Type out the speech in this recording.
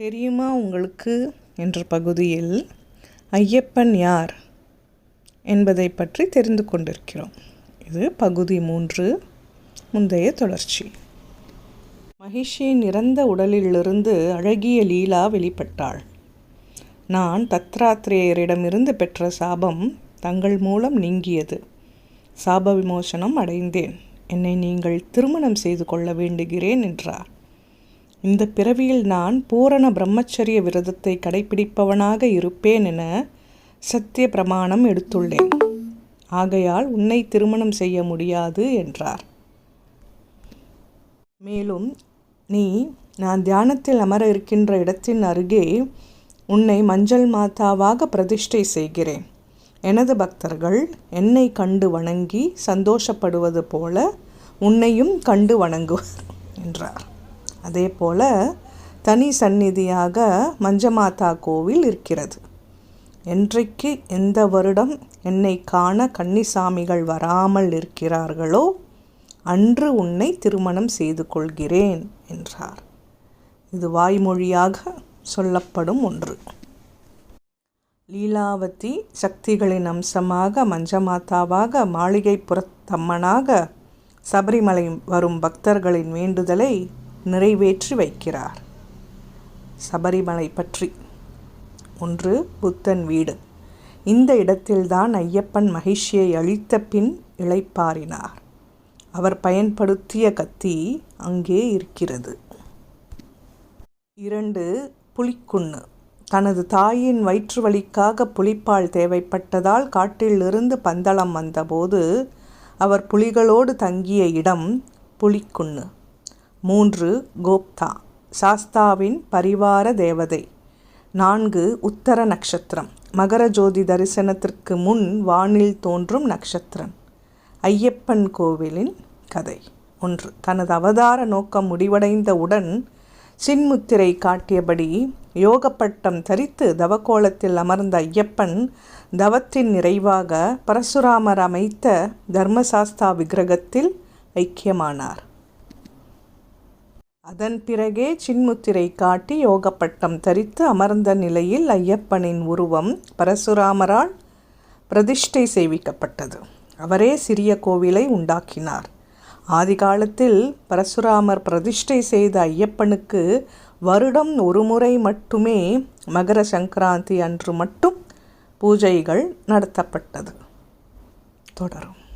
தெரியுமா உங்களுக்கு? என்ற பகுதியில் ஐயப்பன் யார்? என்பதை பற்றி தெரிந்து கொண்டிருக்கிறோம். இது பகுதி மூன்று முந்தைய தொடர்ச்சி. மகிஷியின் இறந்த உடலிலிருந்து அழகிய லீலா வெளிப்பட்டாள். நான் தத்ராத்திரேயரிடமிருந்து பெற்ற சாபம் தங்கள் மூலம் நீங்கியது. சாப விமோசனம் அடைந்தேன். என்னை நீங்கள் திருமணம் செய்து கொள்ள வேண்டுகிறேன் என்றார். இந்த பிறவியில் நான் பூரண பிரம்மச்சரிய விரதத்தை கடைபிடிப்பவனாக இருப்பேன் என சத்திய பிரமாணம் எடுத்துள்ளேன். ஆகையால் உன்னை திருமணம் செய்ய முடியாது என்றார். மேலும் நீ நான் தியானத்தில் அமர இருக்கின்ற இடத்தின் அருகே உன்னை மஞ்சள் மாதாவாக பிரதிஷ்டை செய்கிறேன். எனது பக்தர்கள் என்னை கண்டு வணங்கி சந்தோஷப்படுவது போல உன்னையும் கண்டு வணங்குவர் என்றார். அதே போல் தனி சந்நிதியாக மஞ்சமாதா கோவில் இருக்கிறது. என்றைக்கு எந்த வருடம் என்னை காண கன்னிசாமிகள் வராமல் இருக்கிறார்களோ அன்று உன்னை திருமணம் செய்து கொள்கிறேன் என்றார். இது வாய்மொழியாக சொல்லப்படும் ஒன்று. லீலாவதி சக்திகளின் அம்சமாக மஞ்சமாதாவாக மாளிகைப்புறத்தம்மனாக சபரிமலை வரும் பக்தர்களின் வேண்டுதலை நிறைவேற்றி வைக்கிறார். சபரிமலை பற்றி. ஒன்று புத்தன் வீடு. இந்த இடத்தில்தான் ஐயப்பன் மகிழ்ச்சியை அழித்த பின் இளைப்பாறினார். அவர் பயன்படுத்திய கத்தி அங்கே இருக்கிறது. இரண்டு புலிக்குண்ணு தனது தாயின் வயிற்று வலிக்காக புலிப்பால் தேவைப்பட்டதால் காட்டிலிருந்து பந்தளம் வந்தபோது அவர் புலிகளோடு தங்கிய இடம் புலிக்குண்ணு மூன்று கோப்தா. சாஸ்தாவின் பரிவார தேவதை. நான்கு உத்தர நட்சத்திரம் மகர ஜோதி தரிசனத்திற்கு முன் வானில் தோன்றும் நட்சத்திரம் ஐயப்பன் கோவிலின் கதை. ஒன்று. தனது அவதார நோக்கம் முடிவடைந்தவுடன் சின்முத்திரை காட்டியபடி யோகப்பட்டம் தரித்து தவக்கோலத்தில் அமர்ந்த ஐயப்பன் தவத்தின் நிறைவாக பரசுராமர் அமைத்த தர்மசாஸ்தா விக்கிரகத்தில் ஐக்கியமானார். அதன் பிறகே சின்முத்திரை காட்டி யோகப்பட்டம் தரித்து அமர்ந்த நிலையில் ஐயப்பனின் உருவம் பரசுராமரால் பிரதிஷ்டை செய்விக்கப்பட்டது. அவரே சிறிய கோவிலை உண்டாக்கினார். ஆதிகாலத்தில் பரசுராமர் பிரதிஷ்டை செய்த ஐயப்பனுக்கு வருடம் ஒரு முறை மட்டுமே மகர சங்கராந்தி அன்று மட்டும் பூஜைகள் நடத்தப்பட்டது. தொடரும்.